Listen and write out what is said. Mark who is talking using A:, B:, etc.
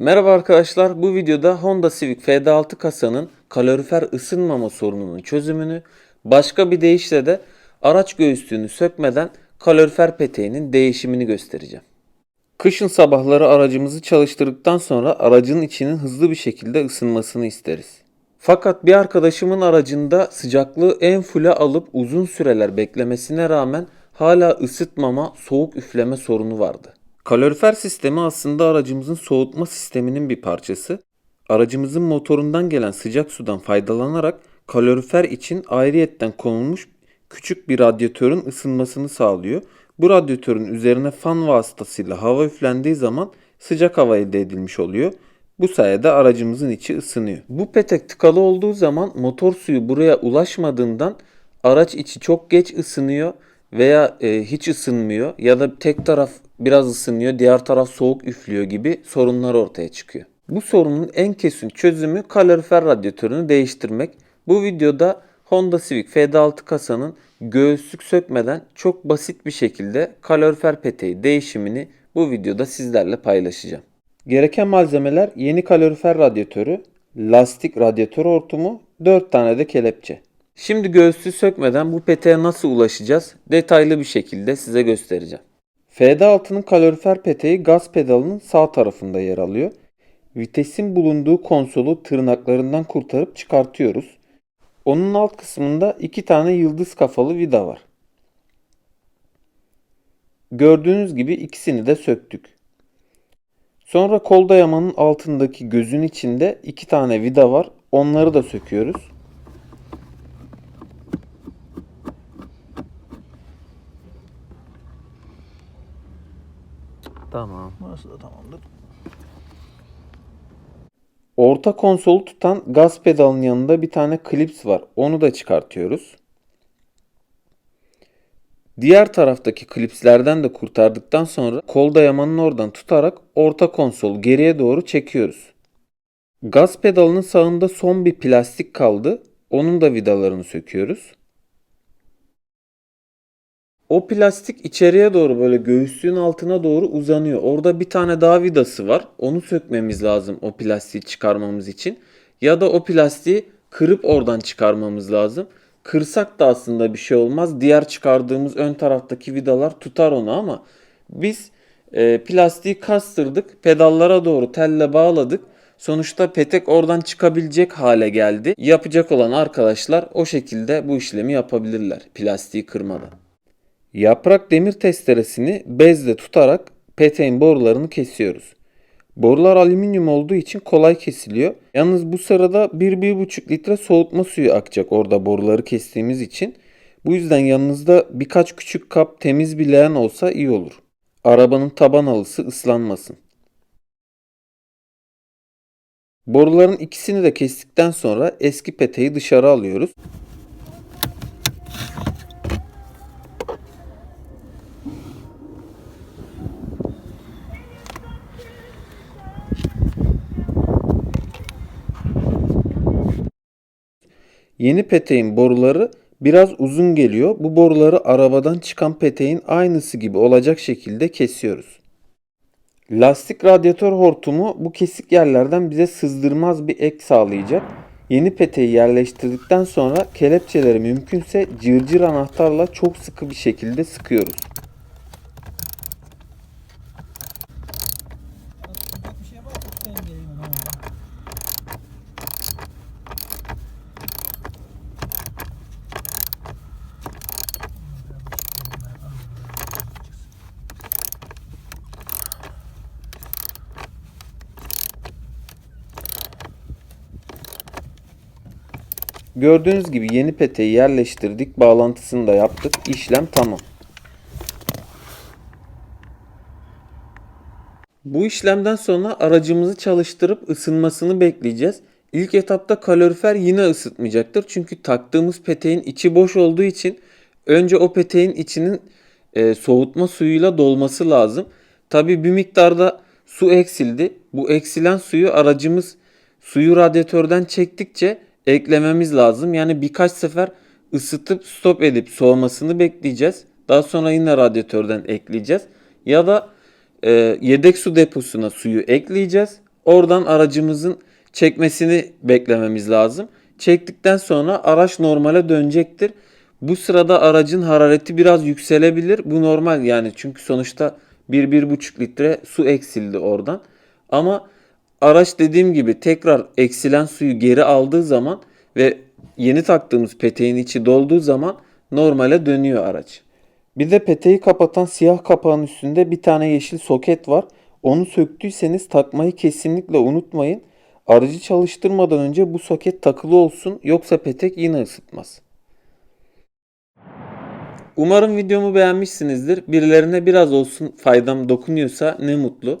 A: Merhaba arkadaşlar. Bu videoda Honda Civic FD6 kasanın kalorifer ısınmama sorununun çözümünü, başka bir deyişle de araç göğüslüğünü sökmeden kalorifer peteğinin değişimini göstereceğim. Kışın sabahları aracımızı çalıştırdıktan sonra aracın içinin hızlı bir şekilde ısınmasını isteriz. Fakat bir arkadaşımın aracında sıcaklığı en full'e alıp uzun süreler beklemesine rağmen hala ısıtmama, soğuk üfleme sorunu vardı. Kalorifer sistemi aslında aracımızın soğutma sisteminin bir parçası. Aracımızın motorundan gelen sıcak sudan faydalanarak kalorifer için ayrıyetten konulmuş küçük bir radyatörün ısınmasını sağlıyor. Bu radyatörün üzerine fan vasıtasıyla hava üflendiği zaman sıcak hava elde edilmiş oluyor. Bu sayede aracımızın içi ısınıyor. Bu petek tıkalı olduğu zaman motor suyu buraya ulaşmadığından araç içi çok geç ısınıyor veya e, hiç ısınmıyor ya da tek taraf biraz ısınıyor, diğer taraf soğuk üflüyor gibi sorunlar ortaya çıkıyor. Bu sorunun en kesin çözümü kalorifer radyatörünü değiştirmek. Bu videoda Honda Civic FD6 kasanın göğüslük sökmeden çok basit bir şekilde kalorifer peteği değişimini bu videoda sizlerle paylaşacağım. Gereken malzemeler yeni kalorifer radyatörü, lastik radyatör hortumu, 4 tane de kelepçe. Şimdi göğüslüğü sökmeden bu peteğe nasıl ulaşacağız detaylı bir şekilde size göstereceğim. FD6'nın kalorifer peteği gaz pedalının sağ tarafında yer alıyor. Vitesin bulunduğu konsolu tırnaklarından kurtarıp çıkartıyoruz. Onun alt kısmında iki tane yıldız kafalı vida var. Gördüğünüz gibi ikisini de söktük. Sonra kol dayamanın altındaki gözün içinde iki tane vida var. Onları da söküyoruz.
B: Tamam.
C: Burası da tamamdır.
A: Orta konsolu tutan gaz pedalının yanında bir tane klips var. Onu da çıkartıyoruz. Diğer taraftaki klipslerden de kurtardıktan sonra kol dayamanın oradan tutarak orta konsolu geriye doğru çekiyoruz. Gaz pedalının sağında son bir plastik kaldı. Onun da vidalarını söküyoruz. O plastik içeriye doğru böyle göğüslüğün altına doğru uzanıyor. Orada bir tane daha vidası var. Onu sökmemiz lazım o plastiği çıkarmamız için. Ya da o plastiği kırıp oradan çıkarmamız lazım. Kırsak da aslında bir şey olmaz. Diğer çıkardığımız ön taraftaki vidalar tutar onu ama biz e, plastiği kastırdık. Pedallara doğru telle bağladık. Sonuçta petek oradan çıkabilecek hale geldi. Yapacak olan arkadaşlar o şekilde bu işlemi yapabilirler plastiği kırmadan. Yaprak demir testeresini bezle tutarak peteğin borularını kesiyoruz. Borular alüminyum olduğu için kolay kesiliyor. Yalnız bu sırada 1-1,5 litre soğutma suyu akacak orada boruları kestiğimiz için. Bu yüzden yanınızda birkaç küçük kap temiz bir leğen olsa iyi olur. Arabanın taban halısı ıslanmasın. Boruların ikisini de kestikten sonra eski peteği dışarı alıyoruz. Yeni peteğin boruları biraz uzun geliyor. Bu boruları arabadan çıkan peteğin aynısı gibi olacak şekilde kesiyoruz. Lastik radyatör hortumu bu kesik yerlerden bize sızdırmaz bir ek sağlayacak. Yeni peteği yerleştirdikten sonra kelepçeleri mümkünse cırcır anahtarla çok sıkı bir şekilde sıkıyoruz.
C: Bir şeye
A: Gördüğünüz gibi yeni peteği yerleştirdik, bağlantısını da yaptık. İşlem tamam. Bu işlemden sonra aracımızı çalıştırıp ısınmasını bekleyeceğiz. İlk etapta kalorifer yine ısıtmayacaktır. Çünkü taktığımız peteğin içi boş olduğu için önce o peteğin içinin e, soğutma suyuyla dolması lazım. Tabi bir miktarda su eksildi. Bu eksilen suyu aracımız suyu radyatörden çektikçe eklememiz lazım. Yani birkaç sefer ısıtıp stop edip soğumasını bekleyeceğiz. Daha sonra yine radyatörden ekleyeceğiz. Ya da e, yedek su deposuna suyu ekleyeceğiz. Oradan aracımızın çekmesini beklememiz lazım. Çektikten sonra araç normale dönecektir. Bu sırada aracın harareti biraz yükselebilir. Bu normal yani çünkü sonuçta 1-1,5 litre su eksildi oradan. Ama araç dediğim gibi tekrar eksilen suyu geri aldığı zaman ve yeni taktığımız peteğin içi dolduğu zaman normale dönüyor araç. Bir de peteği kapatan siyah kapağın üstünde bir tane yeşil soket var. Onu söktüyseniz takmayı kesinlikle unutmayın. Aracı çalıştırmadan önce bu soket takılı olsun yoksa petek yine ısıtmaz. Umarım videomu beğenmişsinizdir. Birilerine biraz olsun faydam dokunuyorsa ne mutlu.